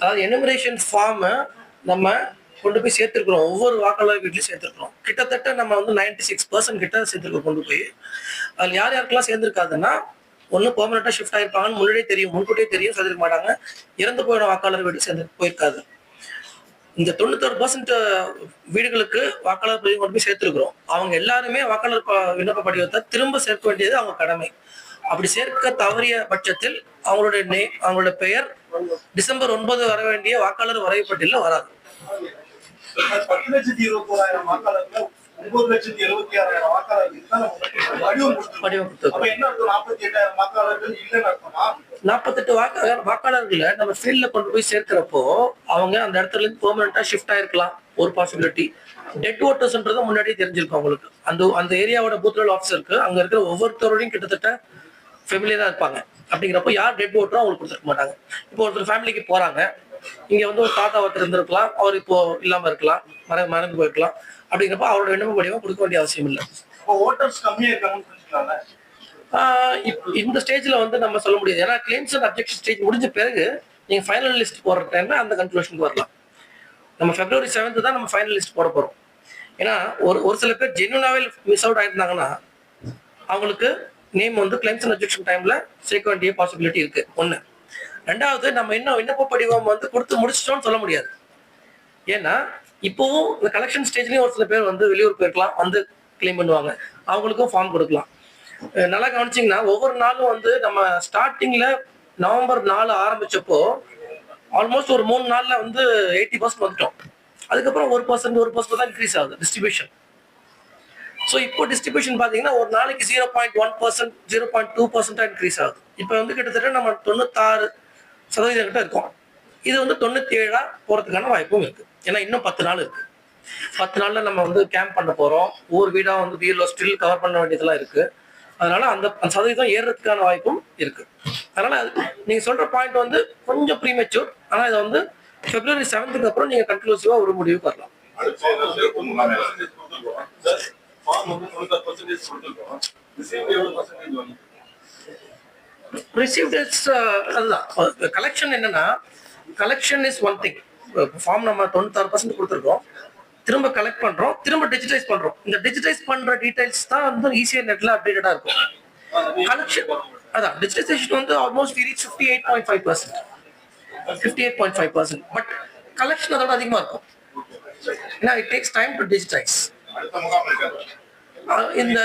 அதாவது எனுமரேஷன் ஃபார்மை நம்ம கொண்டு போய் சேர்த்துருக்குறோம். ஒவ்வொரு வாக்காளர் வீட்லையும் சேர்த்துருக்குறோம். கிட்டத்தட்ட நம்ம வந்து நைன்டி சிக்ஸ் பர்சன்ட் கிட்ட சேர்த்துருக்கோம் கொண்டு போய். அதில் யார் யாருக்கெல்லாம் சேர்ந்துருக்காதுன்னா ஒன்று பெர்மனெண்ட்டாக ஷிஃப்ட் ஆயிருப்பாங்கன்னு முன்னாடியே தெரியும் முன்கூட்டியே தெரியும் சேர்ந்துருக்க மாட்டாங்க. இறந்து போயிடும் வாக்காளர் வீடு சேர்ந்து போயிருக்காது. இந்த தொண்ணூத்தொரு பர்சன்ட் வீடுகளுக்கு வாக்காளர் பதிவு கொண்டு போய் சேர்த்துருக்குறோம். அவங்க எல்லாருமே வாக்காளர் விண்ணப்ப படிவத்தை திரும்ப சேர்க்க வேண்டியது அவங்க கடமை. அப்படி சேர்க்க தவறிய பட்சத்தில் அவங்களுடைய நே அவங்களோட பெயர் டிசம்பர் ஒன்பது வர வேண்டிய வாக்காளர் வரைவு வராது. இல்லைன்னு அர்த்தமா? நாற்பத்தெட்டு வாக்காளர் வாக்காளர்களை நம்ம ஃபீல்ட்ல கொண்டு போய் சேர்க்கிறப்போ அவங்க அந்த இடத்துல இருந்து பெர்மனண்டா ஷிஃப்ட் ஆயிருக்கலாம் ஒரு பாசிபிலிட்டி டெட் ஓட்டர்ஸ்ன்றது முன்னாடியே தெரிஞ்சிருக்கும் அவங்களுக்கு. அந்த அந்த ஏரியாவோட பூத் ஆஃபீஸருக்கு அங்க இருக்கிற ஒவ்வொருத்தரோடையும் கிட்டத்தட்ட ஃபெமிலியரா இருப்பாங்க. அப்படிங்கிறப்போ யார் டெட் ஓட்டரோ அவங்களுக்கு கொடுத்துருக்க மாட்டாங்க. இப்போ ஒருத்தர் ஃபேமிலிக்கு போறாங்க. இங்க வந்து ஒரு தாத்தா ஒருத்தர் இருந்திருக்கலாம். அவர் இப்போ இல்லாம இருக்கலாம். மற மறந்து போயிருக்கலாம். அப்படிங்கிறப்ப அவரோட விண்ணப்ப படிவம் கொடுக்க வேண்டிய அவசியம் இல்லை. இப்போ ஓட்டர்ஸ் கம்மியா இருக்காங்கன்னு இந்த ஸ்டேஜ்ல வந்து நம்ம சொல்ல முடியாது. ஏன்னா கிளைம்ஸ் அண்ட் அப்ஜெக்ஷன் ஸ்டேஜ் முடிஞ்ச பிறகு நீங்க ஃபைனல் லிஸ்ட் போடுற டைம்ல அந்த கன்க்ளூஷனுக்கு வரலாம். நம்ம பிப்ரவரி செவன்த் தான் நம்ம ஃபைனல் லிஸ்ட் போட போறோம். ஏன்னா ஒரு ஒரு சில பேர் ஜென்யூனாவே மிஸ் அவுட் ஆயிருந்தாங்கன்னா அவங்களுக்கு நேம் வந்து கிளைம்ஸ் அண்ட் அப்ஜெக்ஷன் டைம்ல சேர்க்க வேண்டிய பாசிபிலிட்டி இருக்கு. ஒண்ணு. ரெண்டாவது நம்ம இன்னும் விண்ணப்ப படிவம் வந்து கொடுத்து முடிச்சிட்டோம்னு சொல்ல முடியாது. ஏன்னா இப்போவும் இந்த கலெக்ஷன் ஸ்டேஜ்லயும் ஒரு சில பேர் வந்து வெளியூர் போயிருக்கலாம் வந்து கிளைம் பண்ணுவாங்க. அவங்களுக்கும் ஃபார்ம் கொடுக்கலாம். நல்லா கவனிச்சிங்கன்னா ஒவ்வொரு நாளும் வந்து நம்ம ஸ்டார்டிங்ல நவம்பர் நாலு ஆரம்பிச்சப்போ ஆல்மோஸ்ட் ஒரு மூணு நாள்ல வந்து எயிட்டி பர்சன்ட் வந்துட்டோம். அதுக்கப்புறம் ஒரு பர்சன்ட் ஒரு பர்சன்ட் தான் இன்க்ரீஸ் ஆகுது டிஸ்ட்ரிபியூஷன் ஸோ இப்போ டிஸ்ட்ரிபியூஷன் பார்த்தீங்கன்னா ஒரு நாளைக்கு zero point one percent zero point two பர்சன்டாக increase ஆகுது. இப்போ வந்து கிட்டத்தட்ட நம்ம தொண்ணூத்தாறு சதவீதம் கிட்ட இருக்கோம். இது வந்து தொண்ணூத்தி ஏழா போகிறதுக்கான வாய்ப்பும் இருக்குது ஏன்னா இன்னும் பத்து நாள் இருக்குது பத்து நாளில் நம்ம வந்து கேம்ப் பண்ண போகிறோம் ஒவ்வொரு வீடாக வந்து வீரில் ஸ்டில் கவர் பண்ண வேண்டியதெல்லாம் இருக்குது அதனால அந்த சதவீதம் ஏறுறதுக்கான வாய்ப்பும் இருக்கு. அதனால நீங்கள் நீங்க சொல்ற பாயிண்ட் வந்து கொஞ்சம் ப்ரீமெச்சூர் ஆனா இதை வந்து பிப்ரவரி செவன்த்துக்கு அப்புறம் நீங்க கன்க்ளூசிவா ஒரு முடிவுக்கு வரலாம் ஃபார்ம் வந்து தொண்ணூத்தாறு பர்சன்டேஜ் கொடுத்துருக்கோம் ரிசீவ் எவ்வளவு பர்சன்டேஜ் வந்து ரிசீவ்ட் இஸ் அதுதான் கலெக்ஷன் என்னன்னா collection is one thing form நம்ம தொண்ணூத்தாறு பர்சன்ட் கொடுத்துருக்கோம். திரும்ப கலெக்ட் பண்றோம் திரும்ப டிஜிட்டைஸ் பண்றோம். இந்த டிஜிட்டைஸ் பண்ற டீடைல்ஸ் தான் வந்து ஈஸியா நெட்ல அப்டேட்டடா இருக்கும். கலெக்ஷன் அதான் டிஜிட்டைசேஷன் வந்து almost reach fifty eight point five percent fifty eight point five percent but collection அதோட அதிகமா இருக்கும். ஏன்னா it takes time to digitize இந்த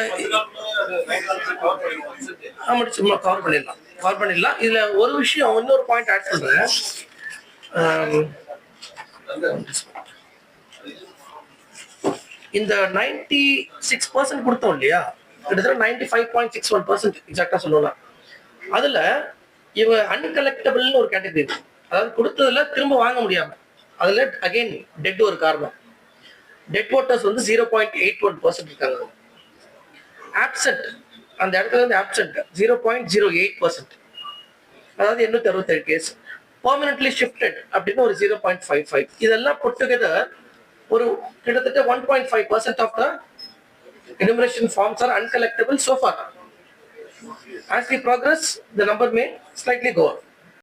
ஆமா சும்மா கவர் பண்ணிடலாம். கவர் பண்ணிடலாம். இதுல ஒரு விஷயம் இன்னொரு பாயிண்ட் ஆட் பண்றேன். இந்த நைன்டி சிக்ஸ் பர்சன்ட் கொடுத்தோம் இல்லையா? கிட்டத்தட்ட ninety five point six one percent எக்ஸாக்டா சொல்லலாம் அதுல இவ அன்கலெக்டபிள்னு ஒரு கேட்டகரி இருக்கு. அதாவது கொடுத்ததுல திரும்ப வாங்க முடியாம. அதுல அகைன் டெட் ஒரு காரணம். டெட் ஓட்டர்ஸ் வந்து zero point eight one percent இருக்காங்க. ஆப்சென்ட் அந்த இடத்துல வந்து absent zero point zero eight percent அதாவது எண்ணூத்தி அறுபத்தேழு கேஸ் பர்மனன்ட்லி ஷிஃப்டட் அப்படின்னு ஒரு ஜீரோ பாயிண்ட் ஃபைவ் ஃபைவ் இதெல்லாம் put ஒரு கிட்டத்தட்ட one point five percent of the enumeration forms are uncollectible so far. As we progress the number may slightly go up.